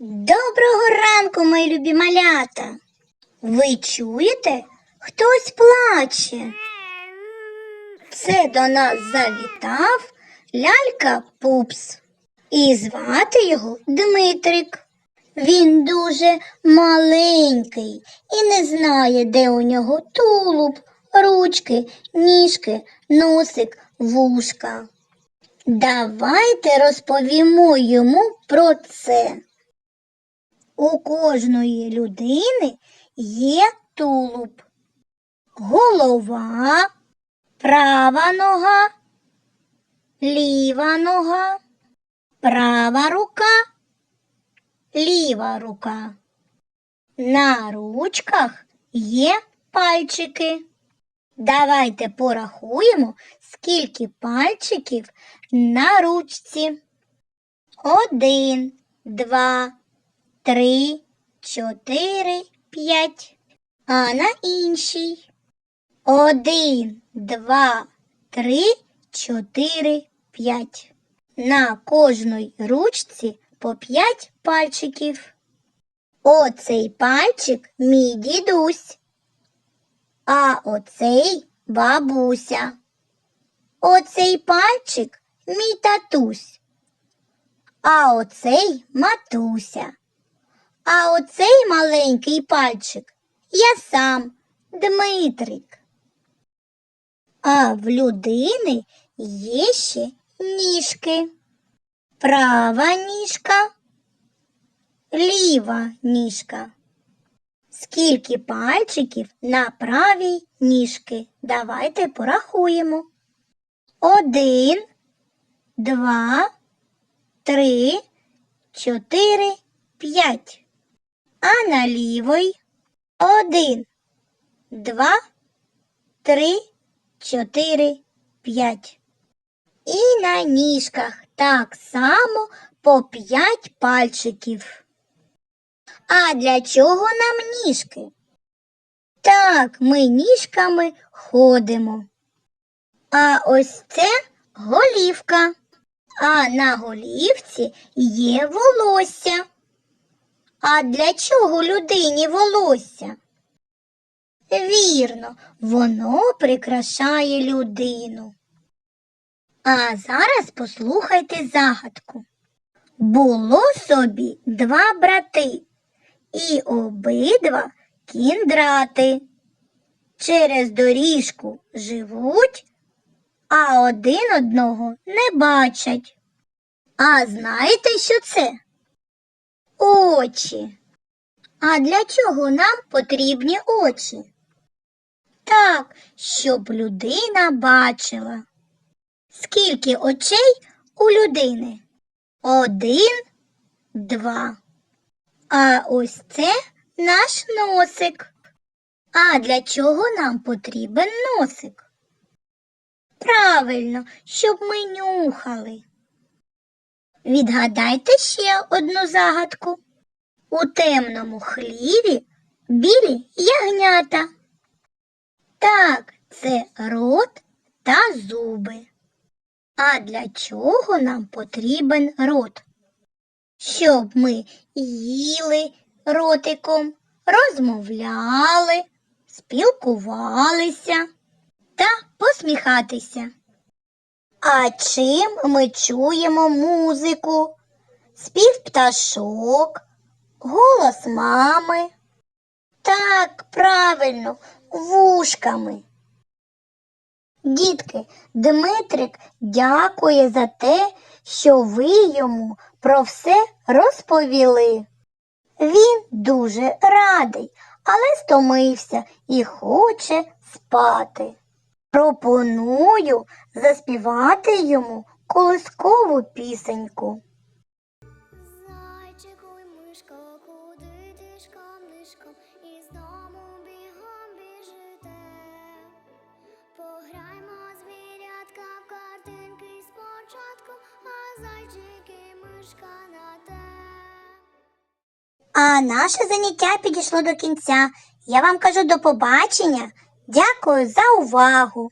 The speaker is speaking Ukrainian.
Доброго ранку, мої любі малята. Ви чуєте? Хтось плаче. Це до нас завітав лялька Пупс. І звати його Дмитрик. Він дуже маленький і не знає, де у нього тулуб, ручки, ніжки, носик, вушка. Давайте розповімо йому про це. У кожної людини є тулуб, голова, права нога, ліва нога, права рука, ліва рука. На ручках є пальчики. Давайте порахуємо, скільки пальчиків на ручці. Один, два, три, чотири, п'ять. А на іншій. Один, два, три, чотири, п'ять. На кожній ручці по п'ять пальчиків. Оцей пальчик мій дідусь. А оцей бабуся. Оцей пальчик мій татусь. А оцей матуся. А оцей маленький пальчик я сам, Дмитрик. А в людини є ще ніжки. Права ніжка, ліва ніжка. Скільки пальчиків на правій ніжки? Давайте порахуємо. Один, два, три, чотири, п'ять. А на лівій один, два, три, чотири, п'ять. І на ніжках так само по п'ять пальчиків. А для чого нам ніжки? Так, ми ніжками ходимо. А ось це голівка. А на голівці є волосся. А для чого людині волосся? Вірно, воно прикрашає людину. А зараз послухайте загадку. Було собі два брати, і обидва кіндрати. Через доріжку живуть, а один одного не бачать. А знаєте, що це? Очі. А для чого нам потрібні очі? Так, щоб людина бачила. Скільки очей у людини? Один, два. А ось це наш носик. А для чого нам потрібен носик? Правильно, щоб ми нюхали. Відгадайте ще одну загадку. У темному хліві білі ягнята. Так, це рот та зуби. А для чого нам потрібен рот? Щоб ми їли ротиком, розмовляли, спілкувалися та посміхатися. А чим ми чуємо музику, спів пташок, голос мами? Так, правильно, вушками. Дітки, Дмитрик дякує за те, що ви йому про все розповіли. Він дуже радий, але стомився і хоче спати. Пропоную заспівати йому колискову пісеньку. Зайчику й мишко, куди тишком нишком із дому бігом біжите. Пограймо звірятка в картинки спочатку, а зайчик і мишка на те. А наше заняття підійшло до кінця. Я вам кажу до побачення. Дякую за увагу.